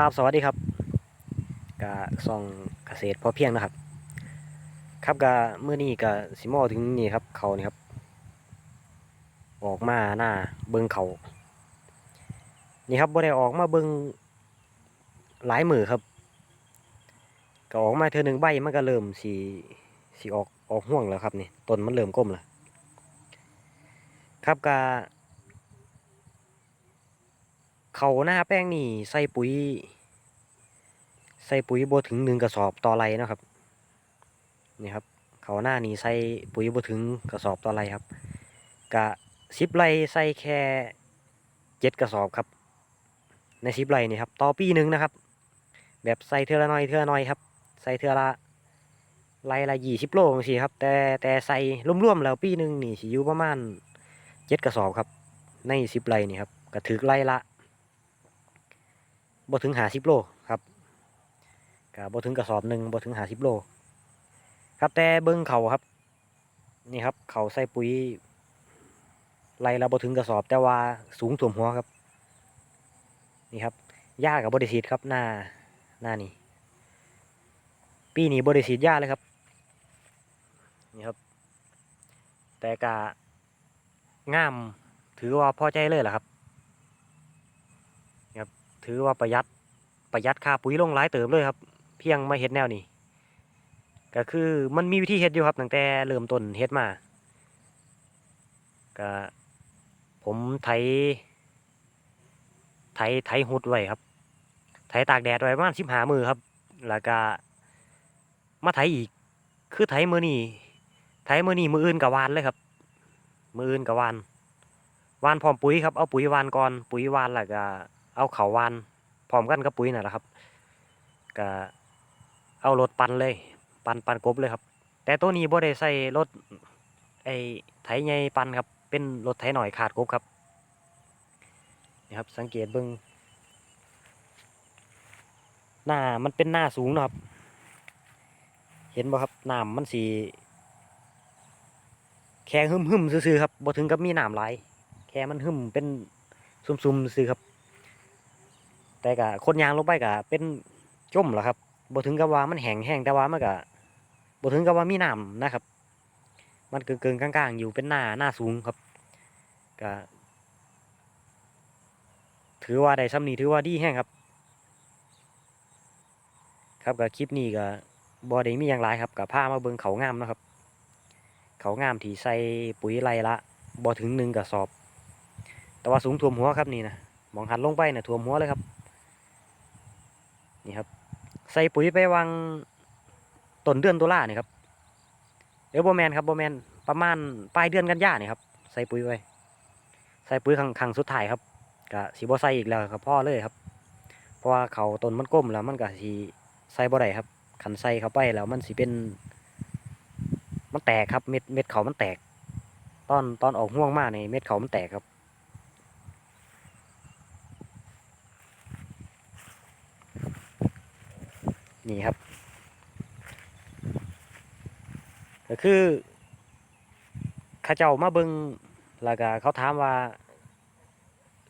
ครับสวัสดีครับกะส่องเกษตรพอเพียงนะครับ ครับกะเมื่อนี้กะสิมอถึงนี่ครับเขานี่ครับ ออกมาหน้าเบิงเขานี่ครับบ่ได้ออกมาเบิงหลายมือครับก็ออกมาเธอหนึ่งใบมันก็เริ่มสีสีออกออกห่วงแล้วครับนี่ต้นมันเริ่มก้มแล้วครับกะ เขาหน้าแป้งนี่ใส่ปุ๋ย ใส่ปุ๋ยโบถึงหนึ่งกระสอบต่อไรนะครับนี่ครับ เขาหน้านี่ใส่ปุ๋ยโบถึงกระสอบต่อไรครับกะสิบไรใส่แค่เจ็ดกระสอบครับ ในสิบไรนี่ครับต่อปีหนึ่งนะครับ แบบใส่เทือละหน้อยเทือละหน้อยครับ ใส่เทือละไรละยี่สิบโลจังซี่ครับ แต่แต่ใส่ร่วมๆแล้วปีหนึ่งนี่สิอยู่ประมาณเจ็ดกระสอบครับ ในสิบไรนี่ครับก็ถือไรละ บ่ถึงหาสิบโลครับก็บ่ถึงกระสอบหนึ่งบ่ถึงหาสิบโล ครับแต่เบิ้งเขาครับ นี่ครับเขาใส่ปุ๋ยไรละบ่ถึงกระสอบแต่ว่าสูงถ่วมหัวครับ นี่ครับหญ้ากับบริสีดครับหน้าหน้านี่ปีนี้บริสีดหญ้าเลยครับนี่ครับ แต่กะงามถือว่าพอใจเลยแหละครับ ถือว่าประหยัดประหยัดค่าปุ๋ยลงหลายเติมเลยครับ เพียงมาเฮ็ดแนวนี้ก็คือมันมีวิธีเฮ็ดอยู่ครับตั้งแต่เริ่มต้นเฮ็ดมาก็ผมไถไถไถหุดไว้ครับ ไถตากแดดไว้ประมาณสิบหามือครับ แล้วก็มาไถอีก คือไถมือนี่ไถมือนี่มืออื่นกับวานเลยครับ มืออื่นกับวานวานพร้อมปุ๋ยครับ เอาปุ๋ยวานก่อน ปุ๋ยวานแล้วก็ เอาเขาวานพร้อมกันกับปุ๋ยนั่นแหละครับก็เอารถปั่นเลย ปั่นปั่นกบเลยครับ แต่ตัวนี้บ่ได้ใส่รถไอ้ไถใหญ่ปั่นครับ เป็นรถไถหน่อยขาดกบครับนี่ครับ สังเกตเบิ่งหน้ามันเป็นหน้าสูงนะครับ เห็นบ่ครับน้ำมันสีแค่หึมหึมซื่อๆครับบ่ถึงกับมีน้ำไหลายแค่มันหึมเป็นซุ่มๆซื่อครับ แต่กะคนยางลงไปกะเป็นจมเหรอครับบ่ถึงกับว่ามันแห้งแห้งแต่ว่ามันกะบ่ถึงกับว่ามีน้ำนะครับ มันเกินกลางๆ อยู่เป็นหน้าหน้าสูงครับกะถือว่าได้ซ้ำนี้ถือว่าดีแห้งครับ ครับกับคลิปนี้ก็บ่ได้มีอย่างไรครับกับผ้ามาเบิ่งเขางามนะครับ เขางามที่ใส่ปุ๋ยไรละบ่ถึงหนึ่งกระสอบ แต่ว่าสูงท่วมหัวครับนี่นะมองหันลงไปเนี่ยท่วมหัวเลยครับ นี่ครับ ใส่ปุ๋ยไปวางต้นเดือนตุลาเนี่ยครับเออโบแมนครับโบแมนประมาณปลายเดือนกันยาเนี่ยครับใส่ปุ๋ยไว้ใส่ปุ๋ยครั้งครั้งสุดท้ายครับกะสีบ่ใส่อีกแล้วครับพ่อเลยครับ เพราะว่าเขาต้นมันก้มแล้วมันกะสีใส่บ่ได้ครับ ขันใส่เข้าไปแล้วมันสิเป็น มันแตกครับเม็ดเม็ดเขามันแตก ตอนตอนออกห่วงมากในเม็ดเขามันแตกครับ นี่ครับ ก็คือข้าเจ้ามาเบิงแล้วก็เขาถามว่า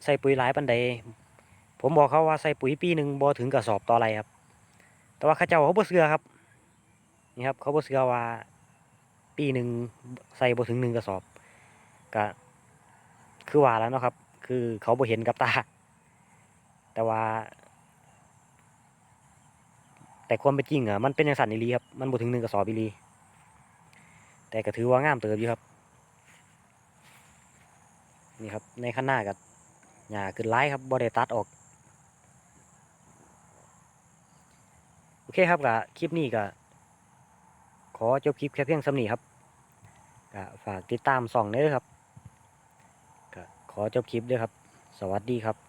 ใส่ปุ๋ยหลายปันใดผมบอกเขาว่าใส่ปุ๋ยปีหนึ่งบ่ถึงกระสอบต่อไรครับ แต่ว่าข้าเจ้าเขาบ่เชื่อครับนี่ครับ เขาบ่เชื่อว่า ปีหนึ่งใส่บ่ถึงหนึ่งกระสอบก็คือว่าแล้วเนาะครับ คือเขาบ่เห็นกับตา แต่ว่า แต่ความเป็นจริงอะมันเป็นอย่างสันอีหลีครับมันบ่ถึงหนึ่งกระสอบอีลีแต่ก็ถือว่างามเติบอยู่ครับ นี่ครับในข้างหน้ากับหญ้าขึ้นไล่ครับบ่ได้ตัดออก โอเคครับกับคลิปนี้ก็ขอจบคลิปแค่เพียงสำนีครับก็ฝากติดตามส่องเด้อครับก็ขอจบคลิปด้วยครับ สวัสดีครับ